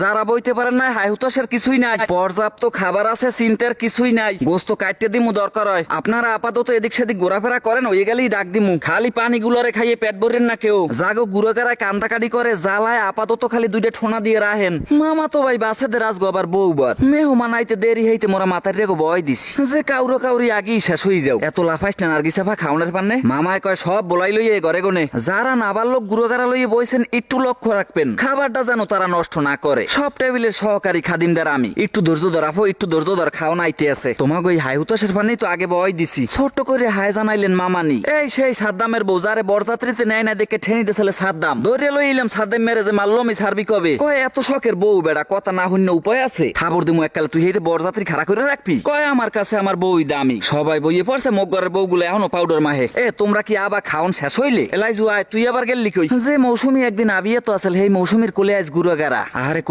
যারা বইতে পারেন না হাই হুতাশের কিছুই নাই। পর্যাপ্ত খাবার আছে, চিন্তার কিছুই নাই। গোস্ত কাটতে দিমু, দরকার হয়। আপনারা আপাতত এদিক সেদিক ঘোরাফেরা করেন, ওই গেলেই ডাক দিমু। খালি পানি গুলোরে খাইয়ে পেট ভরেন না কেউ। জাগো গুড়াগারায় কান্দাকাটি করে, জ্বালায়, আপাতত খালি দুইটা ঠোনা দিয়ে রাহেন মামা তো ভাই বাসেদের রাজগো আবার বউ বাদ মেহমান আইতে দেরি হইতে মোরা মাথার রেগো বয় দিছি। যে কাউরো কাউরি আগেই শেষ হয়ে যাও। এত লাফাইস না নার্গি সাফা খাওনের পান্নে? মামায় কয়, সব বলাই লইয়ে ঘরে গনে। যারা নাবার লোক গুড়াগারা লইয়ে বইছেন, একটু লক্ষ্য রাখবেন। খাবারটা যেন তারা নষ্ট না করে। সব টেবিলের সহকারী খাদিমদার আমি। একটু ধৈর্য ধরাফো একটু ধৈর্য ধর খাও নাইতে আছে। তোমাকে ওই হাই হুতাশের পানি তো আগে বয় দিছি। ছোট্ট করে হাই জানাইলেন মামানি। এই সেই সাদ্দামের বউ, যারে বরযাত্রীতে নেয় না দেখে ঠেনি দিয়েছিল সাদ্দাম। ধরে লই ইলাম সাদ্দাম মেরে যে মারলো, আমি সারবি কবে? কয়, এত শখের বউ বেড়া, কথা না হইন্য উপায় আছে? খাবার দিমু এককালে, তুই হেঁটে বরযাত্রী খাড়া করে রাখবি? কয়, আমার কাছে আমার বউই দামি। সবাই বইয়ে পড়ছে মোক বউগুলো এখনও পাউডার মাহে এ, তোমরা কি আবার খাওন শেষ হইলে? এলাই আয়, তুই আবার গেলি কই? যে মৌসুমি একদিন আবিয়ে তো আসল সেই মৌসুমির কোলে আজ গুড়া গারা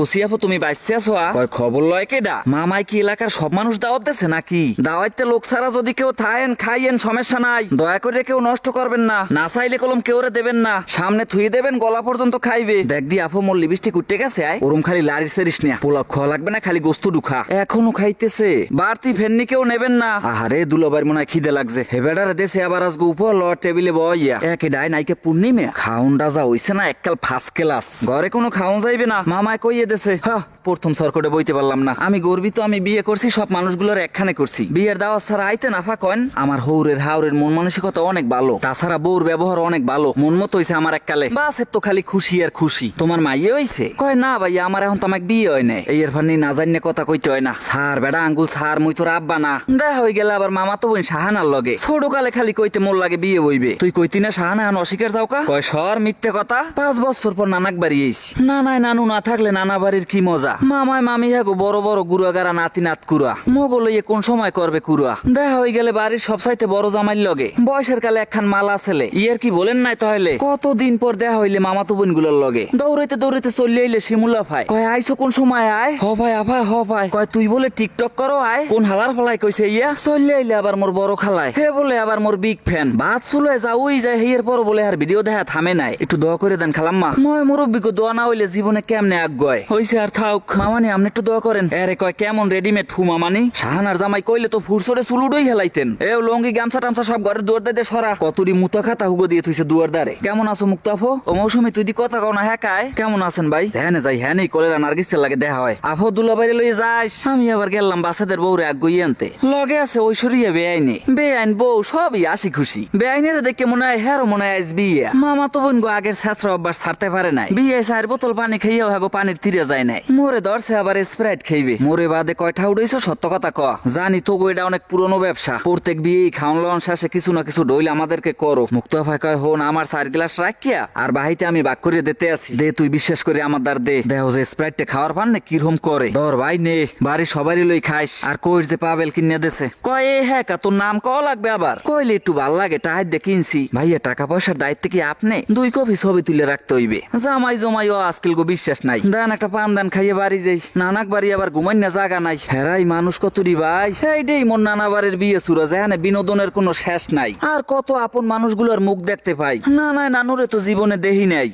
আরে তুমি বাইসে আছো কয় খবর লয় কেডা? মামাই কি এলাকার সব মানুষ দাওয়াত দেছে নাকি? দাওয়াইতে লোক ছাড়া যদি কেউ থাকেন খাইয়েন, সমস্যা নাই। দয়া করে কেউ নষ্ট করবেন না। না চাইলে কলম কেউরে দেবেন না। সামনে থুয়ে দেবেন, গলা পর্যন্ত খাইবে। দেখ দি আফো মোর লিপস্টিক উঠতে গেছে, আয়। ওরম খালি লারিস সেরিস নিয়া পোলা খাওয়া লাগবে না, খালি গোস্ত ডুখা। এখনও খাইতেছে। বাড়তি ফেননি কেউ নেবেন না। আহারে দুলোবার মনে হয় খিদে লাগছে। হেবেডারে দেশে আবার আজকে উপর ল টেবিলে বইয়া একে ডাই নাইকে পূর্ণিমে। খাউন রাজা হইছে না, এককাল ফার্স্ট ক্লাস। ঘরে কোনো খাওন যাইবে না। মামায় কইয়ে হা, প্রথম সরকটে বইতে পারলাম না। আমি গর্বিত, আমি বিয়ে করছি, সব মানুষগুলোর একখানে করছি। বিয়ের দাওয়া ছাড়া আইতে নাফা কয়েন আমার হৌরের হাওরের মন মানসিকতা অনেক ভালো। তাছাড়া বউর ব্যবহার অনেক ভালো। মন মতো হইছে আমার এককালে বাসের তো খালি খুশি আর খুশি। তোমার মাইয়ে হইছে? কয়, না ভাইয়া, আমার এখন তো আমাকে বিয়ে হয় নাই। এই এর ফানি না জানিয়ে কথা কইতে হয় না। সার বেড়া আঙ্গুল সার মুই তোর আব্বা না। দেখা হয়ে গেলে আবার মামা তো বোন শাহানার লগে। ছোট কালে খালি কইতে মোর লাগে বিয়ে বইবে। তুই কইতি না শাহানা, এখন অস্বীকার যাও কা? কয়, সর, মিথ্যে কথা। পাঁচ বছর পর নানাক বাড়ি আইছি। না নাই নানু না থাকলে নানা বাড়ির কি মজা? মামায় মামি হাগো বড় বড় গুড়া গারা নাতি নাত কুড়া মোগল ইয়ে কোন সময় করবে কুড়া? দেখা হয়ে গেলে বাড়ির সব চাইতে বড় জামাইর লগে। বয়সের কালে একখান মালা ছেলে। ইয়ের কি বলেন নাই তাহলে? কতদিন পর দেখা হইলে মামা তো বোনগুলোর লগে? দৌড়াইতে দৌড়াইতে চলে আইলে শিমুলা ভাই। কয়, আইসো কোন সময় আয়? হ ভাই আফায় হ ভাই। কয়, তুই বলে টিকটক করো আয়। কোন হালার ফলাই কইছে, ইয়া। চলে আইলে আবার মোর বড় খালায়। হে বলে আবার মোর বিগ ফ্যান বাদ চুলে যাওই যায়। হেয়ের পর বলে আর ভিডিও দেখা থামে নাই। একটু দোয়া করে দেন খালাম্মা। মই মুরব্বীকে দোয়া না হইলে জীবনে কেমনে আগ্গয় হইছে আর থাক মামানি আপনি একটু দোয়া করেন। এরে কয় কেমন রেডিমেড ফু মামানি শাহানার জামাই কইলে তো ফুরসরে চুলুডই হেলাইতেন। এ লঙ্গি গামছা টামছা সব ঘরের দুয়ার দাঁড়ে সরা। কতরি মুতা খাতা হুগো দিয়ে থইছে দুয়ার দাঁড়ে কেমন আছো মুক্তাফো? ও মৌসুমি তুই দি কথা কও না হ্যাঁ কেমন আছেন ভাই? হ্যাঁ যাই হ্যাঁ নেই কলেরা নার্গিসের লাগে দেখা হয়। আফো দুলাবাড়ি লই যাস আমি আবার গেলাম বাসাদের বউরে আগুই আনতে। লগে আছে ঐশ্বরিয়া বেআইনে। বেআইন বউ সবই আসি খুশি। বেআইনের দেখে মনে হয় হ্যারো মনে হয় বিয়ে। মামা তো বোন গো আগের শাস্ত্র অভ্যাস ছাড়তে পারে নাই। বিয়ে চার বোতল পানি খাইয়াও হাগো পানির তীরে যায় নাই। মোরে ধরছে আবার স্প্রাইট খাইবে। মোরে বাদে কয়টা উড়াইছো? সত্য কথা ক। জানি তো এটা অনেক পুরনো ব্যবসা। প্রত্যেক বিয়ে খাওয়ান লন শেষে কিছু না কিছু ডইল আমাদেরকে করো। মুক্ত ভাই কয়, হন, আমার চার গ্লাস রাখিয়া আর বাহিতে আমি বাক করে দিতে আছি দে, তুই বিশ্বাস করে আমার দ্বার দে। দেহ যে স্প্রাইটটা খাওয়ার পান না, কীরকম করে? ধর ভাই, নে। বাড়ির সবারই লই খাইস। আর কইর যে পাবেল কিনে দেছে? কয় হ্যাঁ কা, তোর নাম ক লাগবে আবার? কইলে একটু ভালো লাগে টাহাই দিয়ে কিনছি। ভাইয়া, টাকা পয়সার দায়িত্ব কি আপনি? দুই কপি ছবি তুলে রাখতে হইবে। জামাই জমাই ও আজকাল গো বিশ্বাস নাই। দান একটা পান দান খাইয়ে বাড়ি যাই। নানাক বাড়ি আবার ঘুমাই না, জাগা নাই। হেরাই মানুষ কতরি ভাই। সেইটাই মোর নানা বাড়ির বিয়ে সুরা যেখানে বিনোদনের কোনো শেষ নাই। আর কত আপন মানুষগুলোর মুখ দেখতে পাই। না না নানুরে তো জীবনে দেহি নাই।